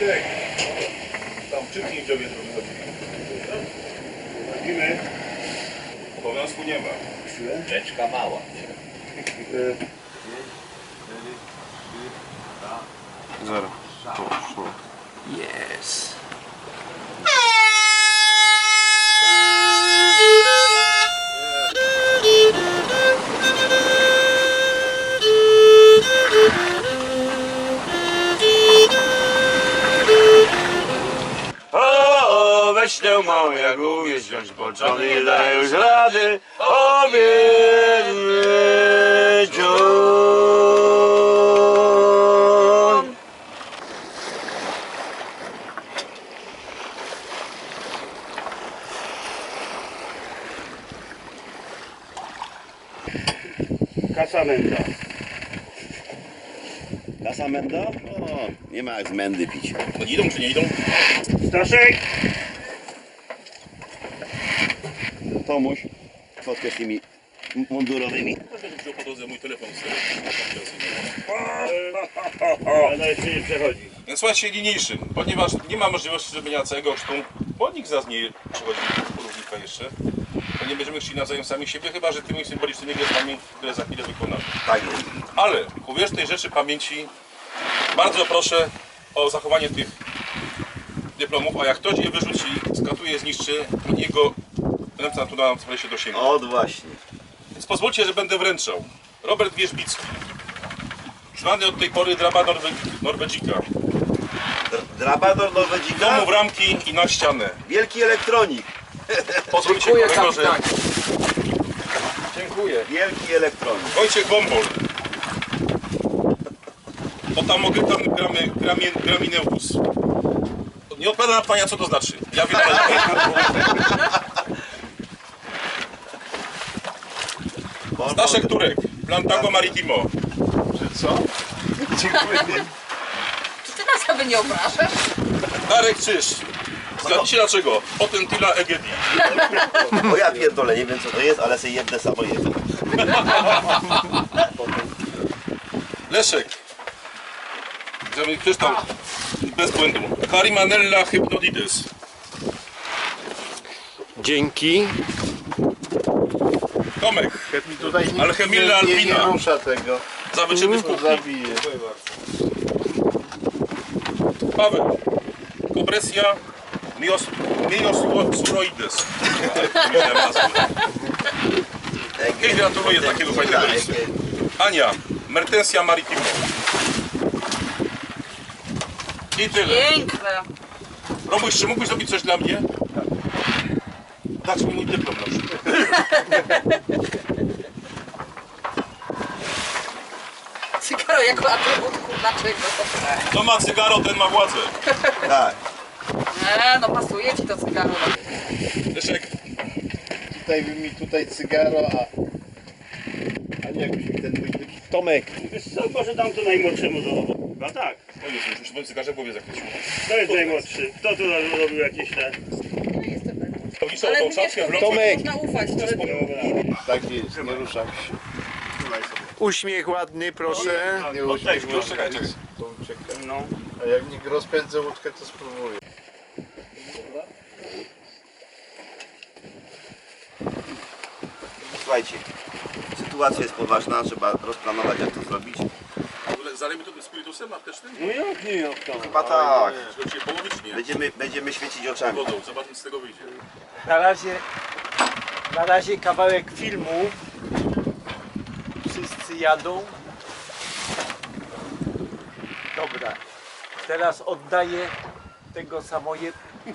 Wojtek, tam krzyknij sobie, co wychodzi. Chodzimy. Obowiązku nie ma. Rzeczka mała. Zero. Jest. Tę małą jak bo Johnny nie daje już rady. O, biedny John. Kasamenta. Kasamenda? O, nie ma jak z mędy pić. No idą czy nie idą? Staszek! Tomuś, fotkę z tymi mundurowymi. Wziął po drodze mój telefon Ale jeszcze nie przechodzi. Więc słuchajcie niniejszym, ponieważ nie ma możliwości zrobienia całego chrztu, podnik zaraz nie przychodzi do porównika jeszcze, to nie będziemy chcieli nawzajem sami siebie, chyba że tymi symbolicznymi gestami, które za chwilę wykonamy. Tak jest. Ale ku tej rzeczy pamięci bardzo proszę o zachowanie tych dyplomów, a jak ktoś je wyrzuci, skatuje, zniszczy, to ręce naturalna sprawie się dosięgnie. Od właśnie. Więc pozwólcie, że będę wręczał. Robert Wierzbicki, znany od tej pory draba Norwe Norwedzika. Dr- Drabador Norwedzika, Domu w ramki i na ścianę. wielki elektronik. Pozwólcie Dziękuję kolego, że kapitanie. Dziękuję. Wielki elektronik. Wojciech Bombol. O tam mogę tam gramy, gramy, gramineutus. Nie odpowiada na pytania, co to znaczy. Ja wiem, ale... Staszek Turek, Plantago Maritimo. Co? Czy ty nas aby nie obrażasz? Darek Czyż. Zgadnijcie dlaczego. Potentila Egedi. O ja pierdolę, nie wiem co to jest, ale sobie jedne samo jedzą. Leszek. Żeby Krzysztof bez błędu. Karimanella Hypnotides. Dzięki. Tomek. Tutaj nikt Alchemilla nie, nie, Alpina. nie rusza tego. Za wyczyny w To kuchni. zabije. Paweł. Kompresja Mios, Miosloides. Źle nazwę. I gratuluję takiego fajnego listu. Ania. Mertensia Maritimo. I tyle. Piękne. Robuś, czy mógłbyś zrobić coś dla mnie? Dać mi mój dyplom na przykład. Cygaro jako atrybut dlaczego? Kto ma cygaro, ten ma władzę. Tak. Nie, no pasuje ci to cygaro. Leszek, Tutaj mi tutaj cygaro, a... A nie jakoś mi ten mój... Tomek, Wiesz co, może dam to najmłodszemu do Chyba tak. o Jezu, już się cygarze w głowie zakręciło. To jest najmłodszy. Kto tu robił jakieś te... O Ale czapkę w locie. Tomek. można ufać. To Tak jest, nie ruszam się. uśmiech ładny, proszę. Nie ruszam już czekaj, czekaj. No. A jak nie rozpędzę łódkę, to spróbuję. Słuchajcie, sytuacja jest poważna, trzeba rozplanować jak to zrobić. Tym spirytusem aptecznym? No jak nie, jak to? Chyba tak. Się połowicznie Będziemy, będziemy świecić oczami. wodą. Zobaczmy, co z tego wyjdzie. Na razie, na razie kawałek filmu. Wszyscy jadą. Dobra. Teraz oddaję tego samoje.